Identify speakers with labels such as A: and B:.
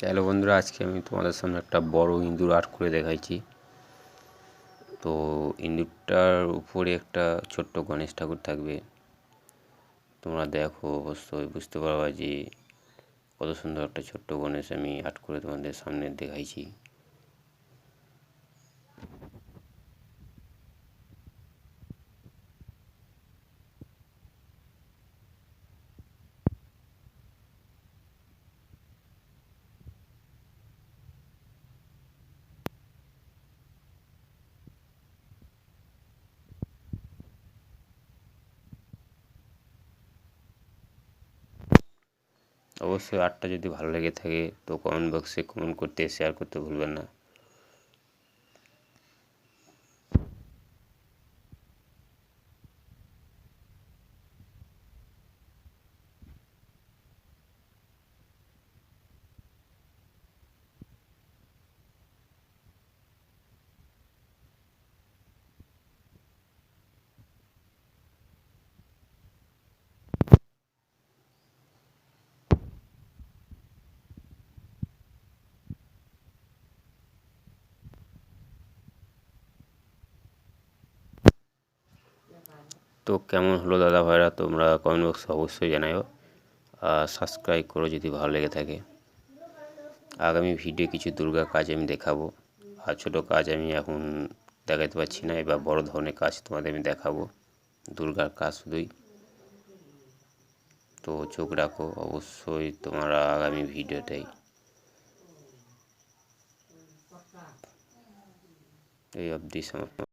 A: Hello বন্ধুরা, আজকে আমি তোমাদের সামনে একটা বড় ইঁদুর আর্ট করে দেখাইছি। তো ইঁদুরটার উপরে একটা ছোট্ট গণেশ ঠাকুর থাকবে। তোমরা দেখো, অবশ্যই বুঝতে পারবা যে কত সুন্দর একটা ছোট্ট গণেশ আমি আর্ট করে তোমাদের সামনে দেখাইছি। অবশ্যই আর্টটা যদি ভালো লেগে থাকে, তো কমেন্ট বক্সে কমেন্ট করতে শেয়ার করতে ভুলবেন না। তো কেমন হলো দাদা ভাইরা? তোমরা কমেন্ট বক্সে অবশ্যই জানাও আর সাবস্ক্রাইব করো যদি ভালো লেগে থাকে। আগামী ভিডিও কিছু দুর্গা কাজ আমি দেখাবো। আর ছোটো কাজ আমি এখন দেখাতে পারছি না। এবার বড় ধরনের কাজ তোমাদের আমি দেখাবো। দুর্গার কাজ শুধুই। তো চোখ রাখো, অবশ্যই তোমরা আগামী ভিডিওটাই এই অবধি সমাপ্ত।